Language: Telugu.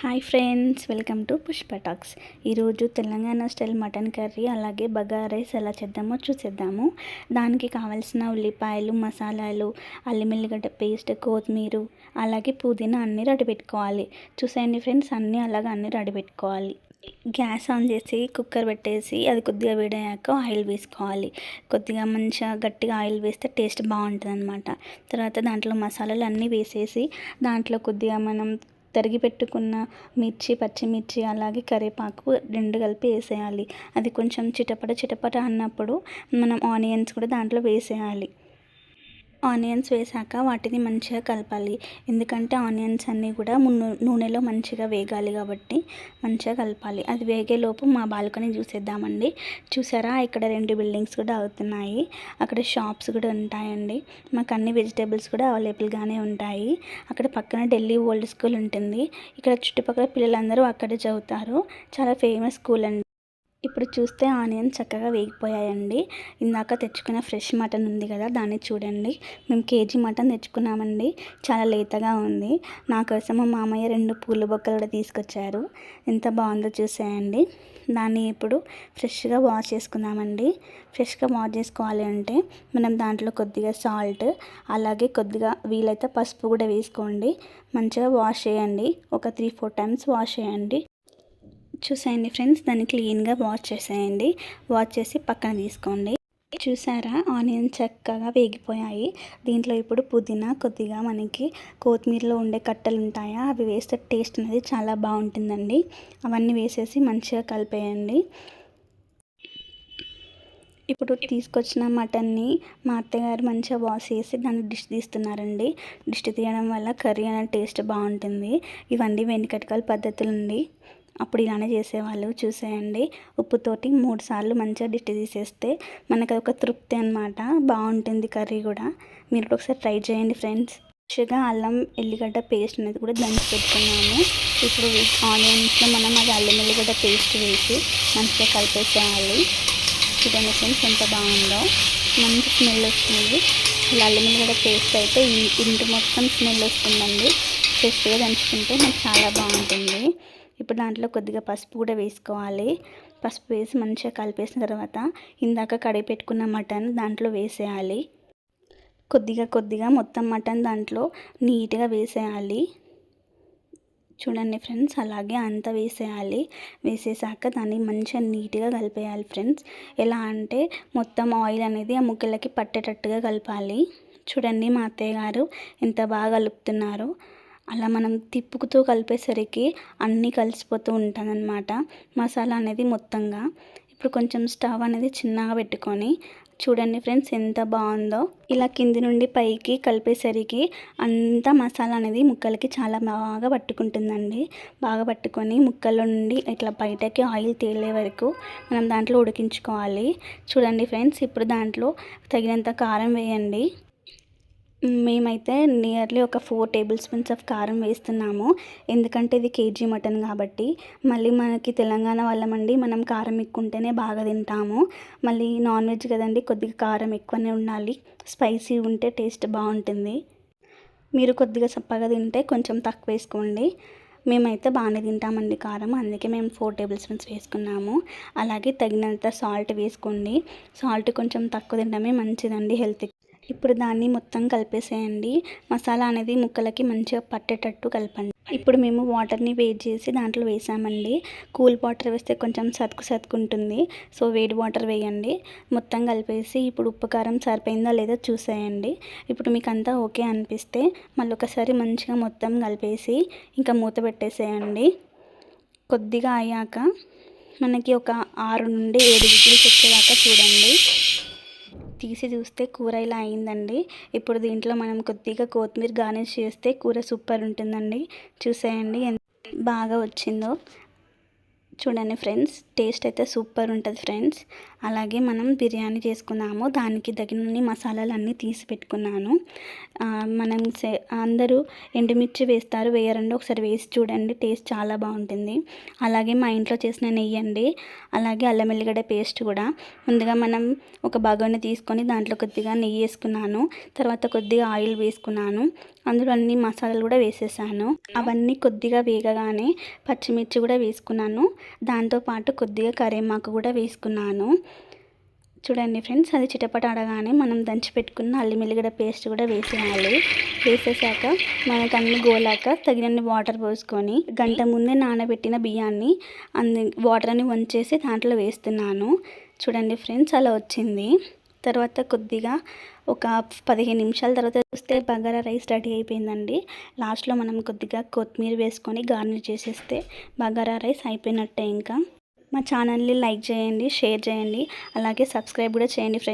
Hi friends welcome to Pushpa talks. ఈరోజు తెలంగాణ స్టైల్ మటన్ కర్రీ అలాగే బగా రైస్ ఎలా చేద్దామో చూసేద్దాము. దానికి కావాల్సిన ఉల్లిపాయలు మసాలాలు అల్లం ఎల్లిగడ్డ పేస్ట్ కొత్తిమీర అలాగే పుదీనా అన్నీ రెడీ పెట్టుకోవాలి. చూసేయండి ఫ్రెండ్స్ అన్నీ అలాగే అన్నీ రెడీ పెట్టుకోవాలి. గ్యాస్ ఆన్ చేసి కుక్కర్ పెట్టేసి అది కొద్దిగా వేడయ్యాక ఆయిల్ వేసుకోవాలి. కొద్దిగా మంచిగా గట్టిగా ఆయిల్ వేస్తే టేస్ట్ బాగుంటుంది అనమాట తర్వాత దాంట్లో మసాలాలు అన్నీ వేసేసి దాంట్లో కొద్దిగా మనం తరిగి పెట్టుకున్న మిర్చి పచ్చిమిర్చి అలాగే కరివేపాకు రెండు కలిపి వేసేయాలి. అది కొంచెం చిటపట చిటపట అన్నప్పుడు మనం ఆనియన్స్ కూడా దాంట్లో వేసేయాలి. ఆనియన్స్ వేసాక వాటిని మంచిగా కలపాలి. ఎందుకంటే ఆనియన్స్ అన్నీ కూడా నూనెలో మంచిగా వేగాలి కాబట్టి మంచిగా కలపాలి. అది వేగేలోపు మా బాల్కనీ చూసేద్దామండి. చూసారా? ఇక్కడ రెండు బిల్డింగ్స్ కూడా అవుతున్నాయి. అక్కడ షాప్స్ కూడా ఉంటాయండి. మాకు అన్ని వెజిటేబుల్స్ కూడా అవైలబుల్గానే ఉంటాయి. అక్కడ పక్కన ఢిల్లీ ఓల్డ్ స్కూల్ ఉంటుంది. ఇక్కడ చుట్టుపక్కల పిల్లలందరూ అక్కడే చదువుతారు. చాలా ఫేమస్ స్కూల్ అండి. ఇప్పుడు చూస్తే ఆనియన్ చక్కగా వేగిపోయాయండి. ఇందాక తెచ్చుకున్న ఫ్రెష్ మటన్ ఉంది కదా దాన్ని చూడండి. మేము కేజీ మటన్ తెచ్చుకున్నామండి. చాలా లేతగా ఉంది. నా కోసం మా మామయ్య రెండు పూల బొక్కలు కూడా తీసుకొచ్చారు. ఎంత బాగుందో చూసేయండి. దాన్ని ఇప్పుడు ఫ్రెష్గా వాష్ చేసుకుందామండి. ఫ్రెష్గా వాష్ చేసుకోవాలి అంటే మనం దాంట్లో కొద్దిగా సాల్ట్ అలాగే కొద్దిగా వీలైతే పసుపు కూడా వేసుకోండి. మంచిగా వాష్ చేయండి. ఒక త్రీ ఫోర్ టైమ్స్ వాష్ చేయండి. చూసేయండి ఫ్రెండ్స్ దాన్ని క్లీన్గా వాష్ చేసేయండి. వాష్ చేసి పక్కన తీసుకోండి. చూసారా? ఆనియన్ చక్కగా వేగిపోయాయి. దీంట్లో ఇప్పుడు పుదీనా కొద్దిగా మనకి కొత్తిమీరలో ఉండే కట్టలు ఉంటాయా? అవి వేస్తే టేస్ట్ అనేది చాలా బాగుంటుందండి. అవన్నీ వేసేసి మంచిగా కలిపేయండి. ఇప్పుడు తీసుకొచ్చిన మటన్ని మా అత్తగారు మంచిగా వాష్ చేసి దాన్ని డిష్ తీస్తున్నారండి. డిష్ తీయడం వల్ల కర్రీ అనే టేస్ట్ బాగుంటుంది. ఇవన్నీ వెనుకటికల పద్ధతులు అప్పుడు ఇలానే చేసేవాళ్ళు. చూసేయండి. ఉప్పుతోటి మూడు సార్లు మంచిగా డిష్ తీసేస్తే మనకు ఒక తృప్తి అనమాట బాగుంటుంది కర్రీ కూడా. మీరు ఒకసారి ట్రై చేయండి ఫ్రెండ్స్. ఫ్రెష్గా అల్లం ఎల్లిగడ్డ పేస్ట్ అనేది కూడా దంచి పెట్టుకున్నాము. ఇప్పుడు ఆనియన్స్లో మనం అది అల్లం ఎల్లిగడ్డ పేస్ట్ వేసి మంచిగా కలిపేసేయాలి. చూడండి ఫ్రెండ్స్ ఎంత బాగుందో. మంచి స్మెల్ వస్తుంది. ఇలా అల్లం ఎల్లిగడ్డ పేస్ట్ అయితే ఇంటి మొత్తం స్మెల్ వస్తుందండి. ఫ్రెష్గా దంచుకుంటే మనకు చాలా బాగుంటుంది. ఇప్పుడు దాంట్లో కొద్దిగా పసుపు కూడా వేసుకోవాలి. పసుపు వేసి మంచిగా కలిపేసిన తర్వాత ఇందాక కడిగి పెట్టుకున్న మటన్ దాంట్లో వేసేయాలి. కొద్దిగా కొద్దిగా మొత్తం మటన్ దాంట్లో నీట్గా వేసేయాలి. చూడండి ఫ్రెండ్స్ అలాగే అంతా వేసేయాలి. వేసేసాక దాన్ని మంచిగా నీట్గా కలిపేయాలి ఫ్రెండ్స్. ఎలా అంటే మొత్తం ఆయిల్ అనేది ఆ ముక్కలకి పట్టేటట్టుగా కలపాలి. చూడండి మా అత్తయ్య గారు ఎంత బాగా కలుపుతున్నారో. అలా మనం తిప్పుకుతూ కలిపేసరికి అన్నీ కలిసిపోతూ ఉంటుందన్నమాట. మసాలా అనేది మొత్తంగా. ఇప్పుడు కొంచెం స్టవ్ అనేది చిన్నగా పెట్టుకొని చూడండి ఫ్రెండ్స్ ఎంత బాగుందో. ఇలా కింది నుండి పైకి కలిపేసరికి అంతా మసాలా అనేది ముక్కలకి చాలా బాగా పట్టుకుంటుందండి. బాగా పట్టుకొని ముక్కల నుండి ఇట్లా బయటకి ఆయిల్ తేలే వరకు మనం దాంట్లో ఉడికించుకోవాలి. చూడండి ఫ్రెండ్స్ ఇప్పుడు దాంట్లో తగినంత కారం వేయండి. మేమైతే నియర్లీ ఒక ఫోర్ టేబుల్ స్పూన్స్ ఆఫ్ కారం వేస్తున్నాము. ఎందుకంటే ఇది కేజీ మటన్ కాబట్టి. మళ్ళీ మనకి తెలంగాణ వాళ్ళమండి మనం కారం ఎక్కువ ఉంటేనే బాగా తింటాము. మళ్ళీ నాన్ వెజ్ కదండి కొద్దిగా కారం ఎక్కువనే ఉండాలి. స్పైసీ ఉంటే టేస్ట్ బాగుంటుంది. మీరు కొద్దిగా చప్పగా తింటే కొంచెం తక్కువ వేసుకోండి. మేమైతే బాగానే తింటామండి కారం అందుకే మేము ఫోర్ టేబుల్ స్పూన్స్ వేసుకున్నాము. అలాగే తగినంత సాల్ట్ వేసుకోండి. సాల్ట్ కొంచెం తక్కువ తినడమే మంచిదండి హెల్త్కి. ఇప్పుడు దాన్ని మొత్తం కలిపేసేయండి. మసాలా అనేది ముక్కలకి మంచిగా పట్టేటట్టు కలపండి. ఇప్పుడు మేము వాటర్ని వేడి చేసి దాంట్లో వేసామండి. కూల్ వాటర్ వేస్తే కొంచెం సతుకు సతుకుంటుంది సో వేడి వాటర్ వేయండి. మొత్తం కలిపేసి ఇప్పుడు ఉప్పు కారం సరిపోయిందా లేదో చూసేయండి. ఇప్పుడు మీకు అంతా ఓకే అనిపిస్తే మళ్ళీ ఒకసారి మంచిగా మొత్తం కలిపేసి ఇంకా మూత పెట్టేసేయండి. కొద్దిగా అయ్యాక మనకి ఒక ఆరు నుండి ఏడు విజిల్స్ వచ్చేదాకా చూడండి. తీసి చూస్తే కూర ఇలా అయిందండి. ఇప్పుడు దీంట్లో మనం కొద్దిగా కొత్తిమీర గార్నిష్ చేస్తే కూర సూపర్ ఉంటుందండి. చూసేయండి ఎంత బాగా వచ్చిందో. చూడండి ఫ్రెండ్స్ టేస్ట్ అయితే సూపర్ ఉంటుంది ఫ్రెండ్స్. అలాగే మనం బిర్యానీ చేసుకున్నాము. దానికి తగినన్ని మసాలాలన్నీ తీసి పెట్టుకున్నాను. మనం సే అందరూ ఎండుమిర్చి వేస్తారు. వేయరండి ఒకసారి వేసి చూడండి. టేస్ట్ చాలా బాగుంటుంది. అలాగే మా ఇంట్లో చేసిన నెయ్యి అండి. అలాగే అల్లం ఎల్లిగడ్డ పేస్ట్ కూడా. ముందుగా మనం ఒక బగోని తీసుకొని దాంట్లో కొద్దిగా నెయ్యి వేసుకున్నాను. తర్వాత కొద్దిగా ఆయిల్ వేసుకున్నాను. అందులో అన్ని మసాలాలు కూడా వేసేసాను. అవన్నీ కొద్దిగా వేగగానే పచ్చిమిర్చి కూడా వేసుకున్నాను. దాంతోపాటు కొద్దిగా కరేమాకు కూడా వేసుకున్నాను. చూడండి ఫ్రెండ్స్ అది చిటపట ఆడగానే మనం దంచి పెట్టుకున్న అల్లం ఎల్లిగడ్డ పేస్ట్ కూడా వేసేయాలి. వేసేసాక మనకు అన్ని గోలాక తగినన్ని వాటర్ పోసుకొని గంట ముందే నానబెట్టిన బియ్యాన్ని అందు వాటర్ అని వంచేసి దాంట్లో వేస్తున్నాను. చూడండి ఫ్రెండ్స్ అలా వచ్చింది. తర్వాత కొద్దిగా ఒక పదిహేను నిమిషాల తర్వాత చూస్తే బగారా రైస్ రెడీ అయిపోయిందండి. లాస్ట్లో మనం కొద్దిగా కొత్తిమీర వేసుకొని గార్నిష్ చేసేస్తే బగారా రైస్ అయిపోయినట్టే ఇంకా. మా ఛానల్ని లైక్ చేయండి షేర్ చేయండి అలాగే సబ్స్క్రైబ్ కూడా చేయండి ఫ్రెండ్స్.